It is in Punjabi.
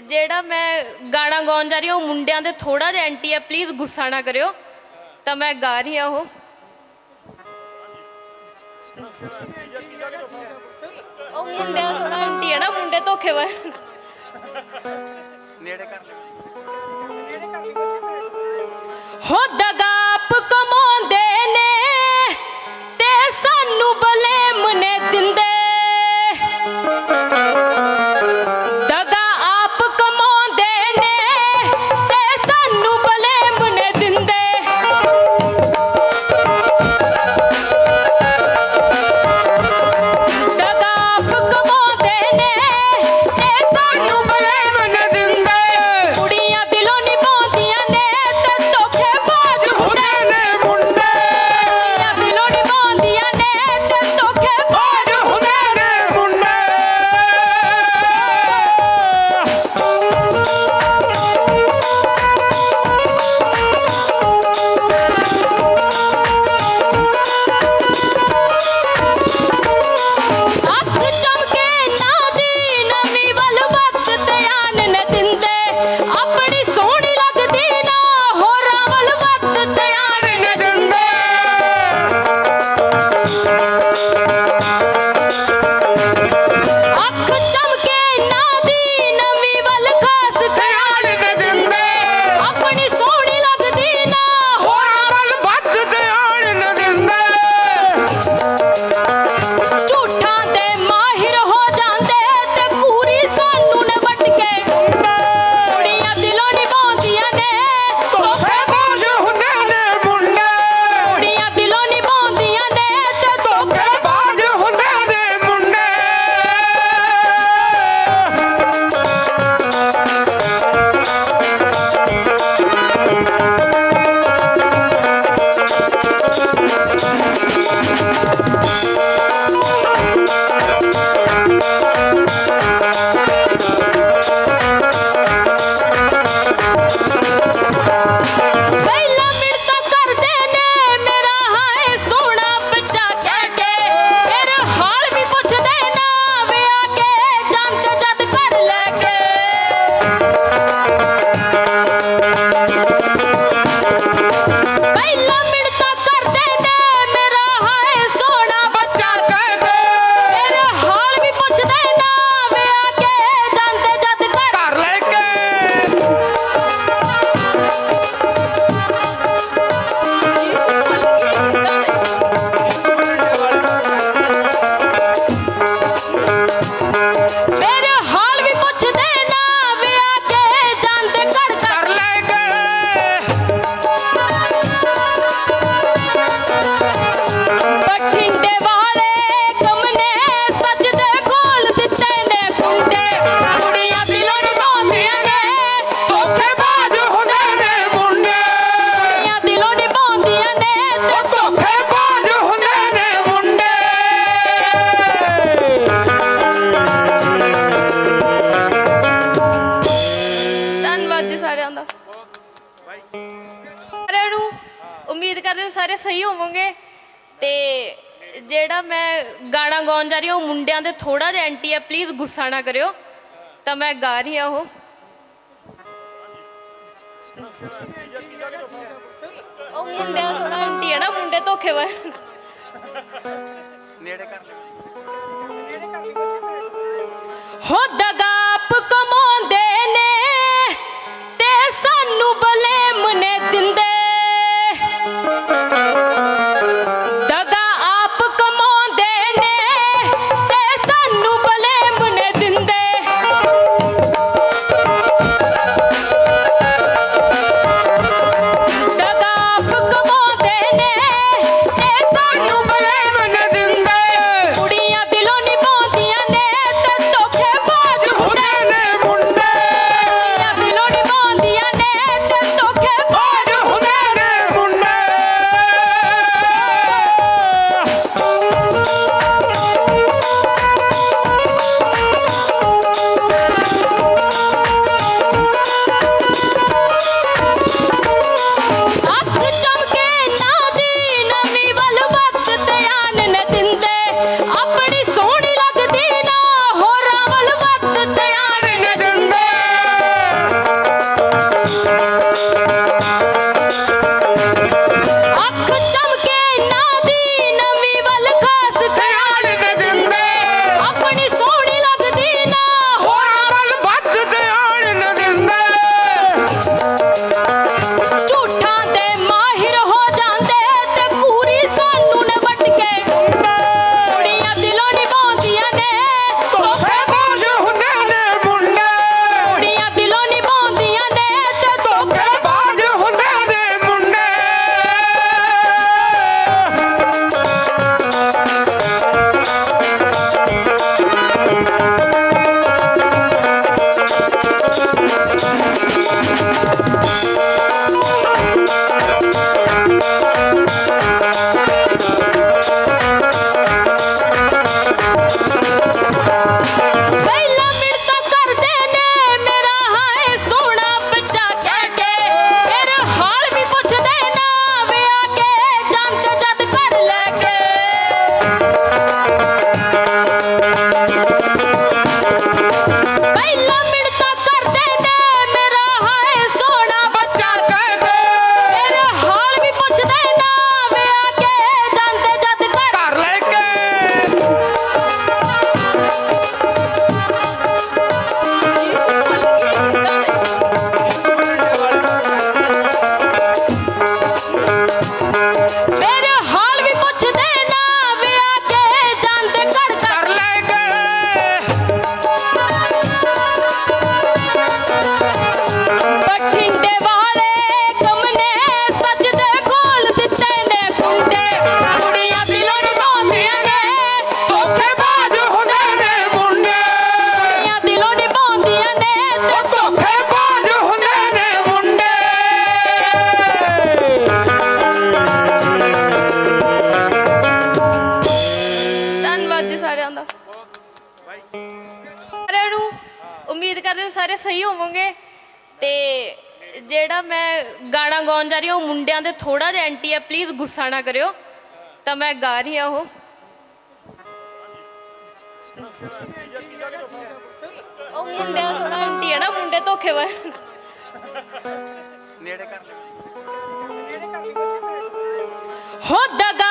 ਜਿਹੜਾ ਮੈਂ ਗਾਣਾ ਗਾਉਣ ਜਾ ਰਹੀ ਹਾਂ ਉਹ ਮੁੰਡਿਆਂ ਦੇ ਥੋੜਾ ਜਿਹਾ ਐਂਟੀ ਹੈ ਪਲੀਜ਼ ਗੁੱਸਾ ਨਾ ਕਰਿਓ। ਤਾਂ ਮੈਂ ਗਾ ਰਹੀ ਹਾਂ ਉਹ। ਉਹ ਮੁੰਡਿਆਂ ਦਾ ਐਂਟੀ ਹੈ ਨਾ ਮੁੰਡੇ ਧੋਖੇ ਵਾਰ ਨੇੜੇ ਕਰ ਲਿਓ। ਨੇੜੇ ਕਰ ਸਾਰਿਆਂ ਦਾ ਸਾਰਿਆਂ ਨੂੰ ਉਮੀਦ ਕਰਦੇ ਹਾਂ ਸਾਰੇ ਸਹੀ ਹੋਵੋਗੇ। ਤੇ ਜਿਹੜਾ ਮੈਂ ਗਾਣਾ ਗਾਉਣ ਜਾ ਰਹੀ ਹਾਂ ਉਹ ਮੁੰਡਿਆਂ ਦੇ ਥੋੜਾ ਜਿਹਾ ਐਂਟੀ ਹੈ ਪਲੀਜ਼ ਗੁੱਸਾ ਨਾ ਕਰਿਓ। ਤਾਂ ਮੈਂ ਗਾ ਰਹੀ ਹਾਂ ਉਹ। ਉਹ ਮੁੰਡਿਆਂ ਥੋੜਾ ਐਂਟੀ ਹੈ ਨਾ ਮੁੰਡੇ ਧੋਖੇ ਵਾਰ ਨੇੜੇ ਕਰ ਲਿਓ। ਹੋ ਦਗਾ ਸਾਰੇ ਸਹੀ ਹੋਵੋਗੇ। ਤੇ ਜਿਹੜਾ ਮੈਂ ਗਾਣਾ ਗਾਉਣ ਜਾ ਰਹੀ ਹਾਂ ਉਹ ਮੁੰਡਿਆਂ ਦੇ ਥੋੜਾ ਜਿਹਾ ਐਂਟੀ ਹੈ ਪਲੀਜ਼ ਗੁੱਸਾ ਨਾ ਕਰਿਓ। ਤਾਂ ਮੈਂ ਗਾ ਰਹੀ ਹਾਂ ਉਹ। ਉਹ ਮੁੰਡਿਆਂ ਦਾ ਥੋੜਾ ਐਂਟੀ ਹੈ ਨਾ ਮੁੰਡੇ ਧੋਖੇਬਾਜ਼ ਨੇੜੇ ਕਰ ਹੋ ਦਗਾ